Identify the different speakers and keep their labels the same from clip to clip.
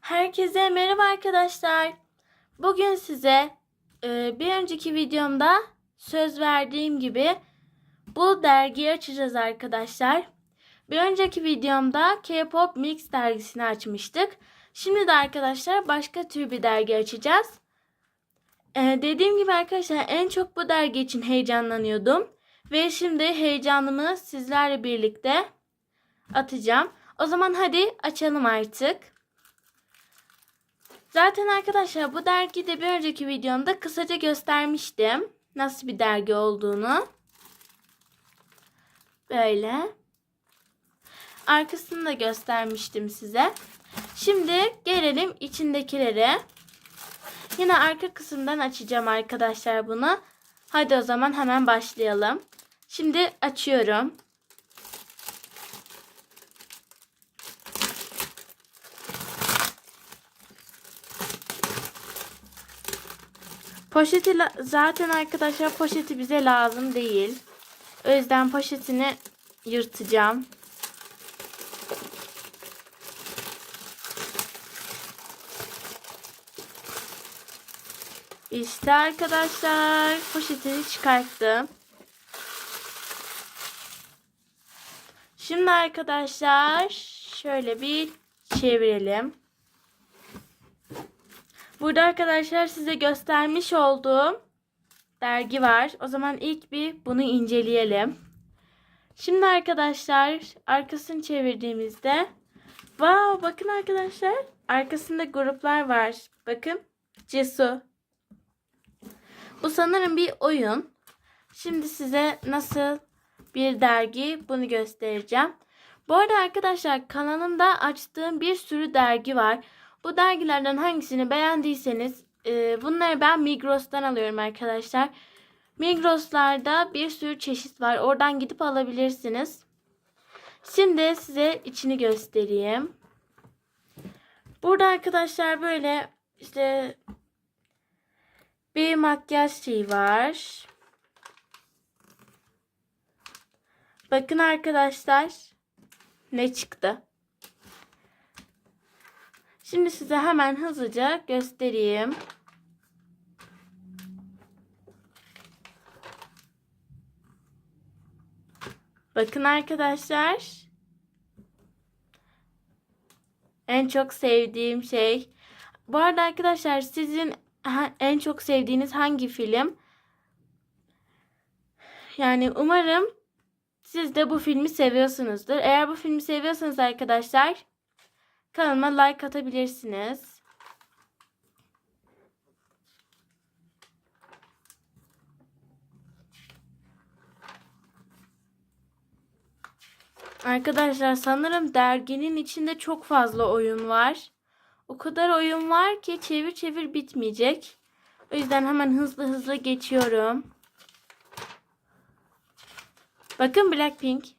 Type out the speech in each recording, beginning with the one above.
Speaker 1: Herkese merhaba arkadaşlar. Bugün size e, bir önceki videomda söz verdiğim gibi bu dergiyi açacağız arkadaşlar. Bir önceki videomda K-pop Mix dergisini açmıştık. Şimdi de arkadaşlar başka tür bir dergi açacağız. E, dediğim gibi arkadaşlar en çok bu dergi için heyecanlanıyordum. Ve şimdi heyecanımı sizlerle birlikte atacağım. O zaman hadi açalım artık. Zaten arkadaşlar bu dergide bir önceki videomda kısaca göstermiştim. Nasıl bir dergi olduğunu. Böyle. Arkasını da göstermiştim size. Şimdi gelelim içindekilere. Yine arka kısımdan açacağım arkadaşlar bunu. Hadi o zaman hemen başlayalım. Şimdi açıyorum. Poşeti zaten arkadaşlar poşeti bize lazım değil. O yüzden poşetini yırtacağım. İşte arkadaşlar poşetini çıkarttım. Şimdi arkadaşlar şöyle bir çevirelim. Burada arkadaşlar size göstermiş olduğum dergi var. O zaman ilk bir bunu inceleyelim. Şimdi arkadaşlar arkasını çevirdiğimizde wow bakın arkadaşlar arkasında gruplar var. Bakın Cesu. Bu sanırım bir oyun. Şimdi size nasıl bir dergi bunu göstereceğim. Bu arada arkadaşlar kanalımda açtığım bir sürü dergi var. Bu dergilerden hangisini beğendiyseniz e, bunları ben Migros'tan alıyorum arkadaşlar. Migros'larda bir sürü çeşit var. Oradan gidip alabilirsiniz. Şimdi size içini göstereyim. Burada arkadaşlar böyle işte bir makyaj şeyi var. Bakın arkadaşlar ne çıktı. Şimdi size hemen hızlıca göstereyim. Bakın arkadaşlar. En çok sevdiğim şey. Bu arada arkadaşlar sizin en çok sevdiğiniz hangi film? Yani umarım siz de bu filmi seviyorsunuzdur. Eğer bu filmi seviyorsanız arkadaşlar Kanalıma like atabilirsiniz. Arkadaşlar sanırım derginin içinde çok fazla oyun var. O kadar oyun var ki çevir çevir bitmeyecek. O yüzden hemen hızlı hızlı geçiyorum. Bakın Blackpink.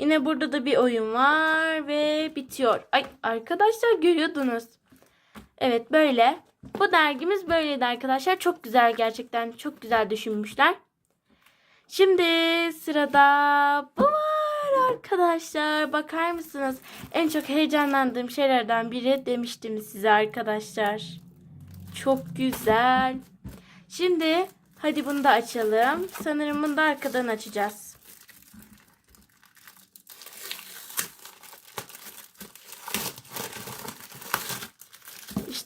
Speaker 1: Yine burada da bir oyun var ve bitiyor. Ay arkadaşlar görüyordunuz. Evet böyle. Bu dergimiz böyleydi arkadaşlar. Çok güzel gerçekten. Çok güzel düşünmüşler. Şimdi sırada bu var arkadaşlar. Bakar mısınız? En çok heyecanlandığım şeylerden biri demiştim size arkadaşlar. Çok güzel. Şimdi hadi bunu da açalım. Sanırım bunu da arkadan açacağız.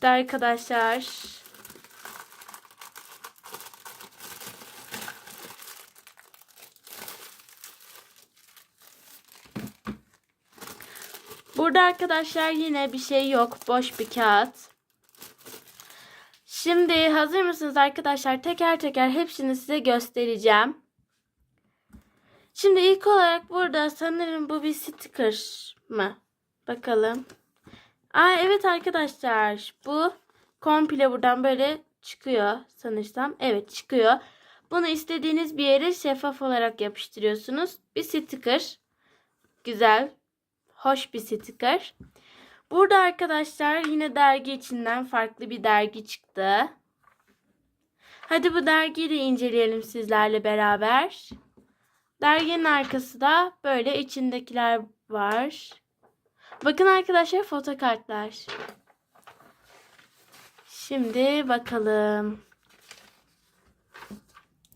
Speaker 1: İşte arkadaşlar. Burada arkadaşlar yine bir şey yok. Boş bir kağıt. Şimdi hazır mısınız arkadaşlar? Teker teker hepsini size göstereceğim. Şimdi ilk olarak burada sanırım bu bir sticker mı? Bakalım. Aa evet arkadaşlar bu komple buradan böyle çıkıyor sanırsam. Evet çıkıyor. Bunu istediğiniz bir yere şeffaf olarak yapıştırıyorsunuz. Bir sticker. Güzel. Hoş bir sticker. Burada arkadaşlar yine dergi içinden farklı bir dergi çıktı. Hadi bu dergiyi de inceleyelim sizlerle beraber. Derginin arkası da böyle içindekiler var. Bakın arkadaşlar fotokartlar. Şimdi bakalım.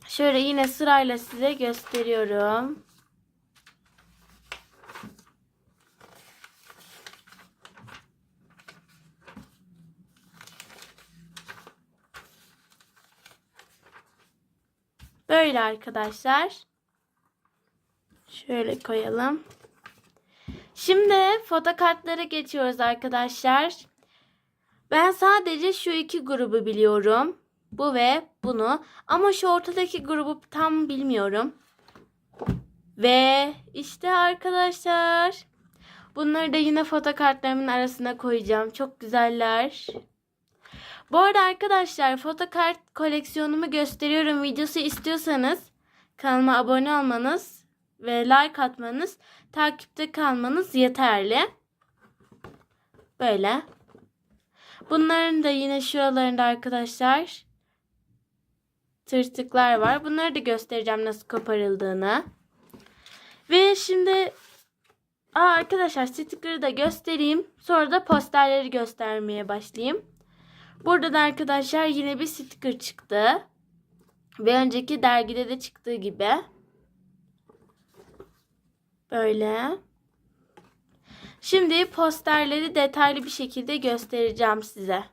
Speaker 1: Şöyle yine sırayla size gösteriyorum. Böyle arkadaşlar. Şöyle koyalım. Şimdi fotokartlara geçiyoruz arkadaşlar. Ben sadece şu iki grubu biliyorum. Bu ve bunu. Ama şu ortadaki grubu tam bilmiyorum. Ve işte arkadaşlar. Bunları da yine fotokartlarımın arasına koyacağım. Çok güzeller. Bu arada arkadaşlar fotokart koleksiyonumu gösteriyorum videosu istiyorsanız kanalıma abone olmanız ve like atmanız, takipte kalmanız yeterli. Böyle. Bunların da yine şuralarında arkadaşlar tırtıklar var. Bunları da göstereceğim nasıl koparıldığını. Ve şimdi Aa, arkadaşlar sticker'ı da göstereyim. Sonra da posterleri göstermeye başlayayım. Burada da arkadaşlar yine bir sticker çıktı. Ve önceki dergide de çıktığı gibi. Böyle. Şimdi posterleri detaylı bir şekilde göstereceğim size.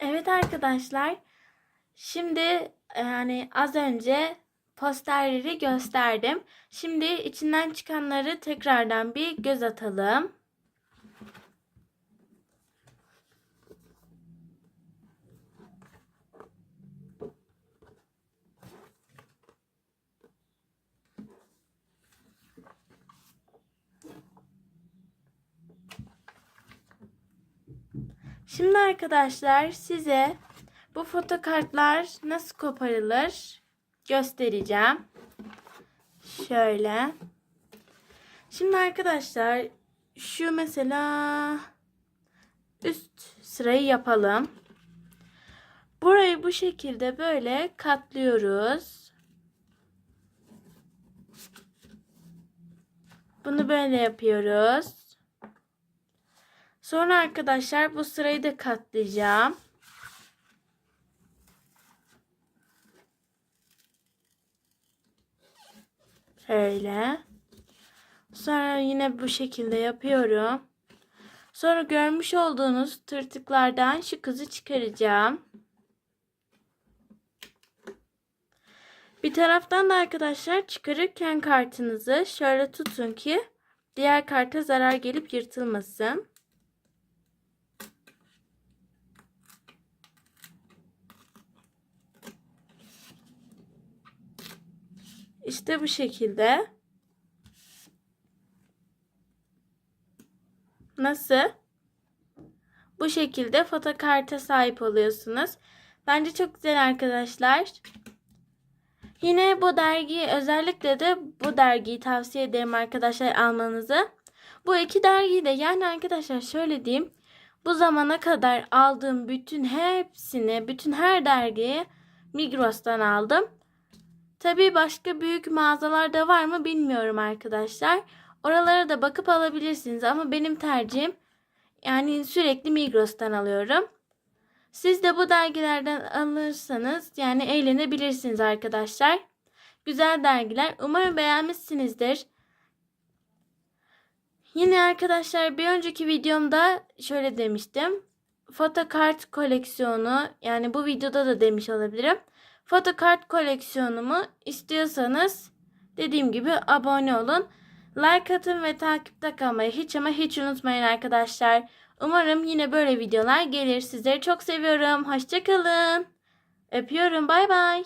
Speaker 1: Evet arkadaşlar. Şimdi yani az önce posterleri gösterdim. Şimdi içinden çıkanları tekrardan bir göz atalım. Şimdi arkadaşlar size bu fotokartlar nasıl koparılır göstereceğim. Şöyle. Şimdi arkadaşlar şu mesela üst sırayı yapalım. Burayı bu şekilde böyle katlıyoruz. Bunu böyle yapıyoruz. Sonra arkadaşlar bu sırayı da katlayacağım. Şöyle. Sonra yine bu şekilde yapıyorum. Sonra görmüş olduğunuz tırtıklardan şu kızı çıkaracağım. Bir taraftan da arkadaşlar çıkarırken kartınızı şöyle tutun ki diğer karta zarar gelip yırtılmasın. İşte bu şekilde. Nasıl? Bu şekilde fotokarta sahip oluyorsunuz. Bence çok güzel arkadaşlar. Yine bu dergiyi özellikle de bu dergiyi tavsiye ederim arkadaşlar almanızı. Bu iki dergiyi de yani arkadaşlar şöyle diyeyim. Bu zamana kadar aldığım bütün hepsini, bütün her dergiyi Migros'tan aldım. Tabii başka büyük mağazalarda var mı bilmiyorum arkadaşlar. Oralara da bakıp alabilirsiniz ama benim tercihim yani sürekli Migros'tan alıyorum. Siz de bu dergilerden alırsanız yani eğlenebilirsiniz arkadaşlar. Güzel dergiler. Umarım beğenmişsinizdir. Yine arkadaşlar bir önceki videomda şöyle demiştim. Fotokart koleksiyonu yani bu videoda da demiş olabilirim. Fotokart koleksiyonumu istiyorsanız dediğim gibi abone olun. Like atın ve takipte kalmayı hiç ama hiç unutmayın arkadaşlar. Umarım yine böyle videolar gelir. Sizleri çok seviyorum. Hoşçakalın. Öpüyorum. Bay bay.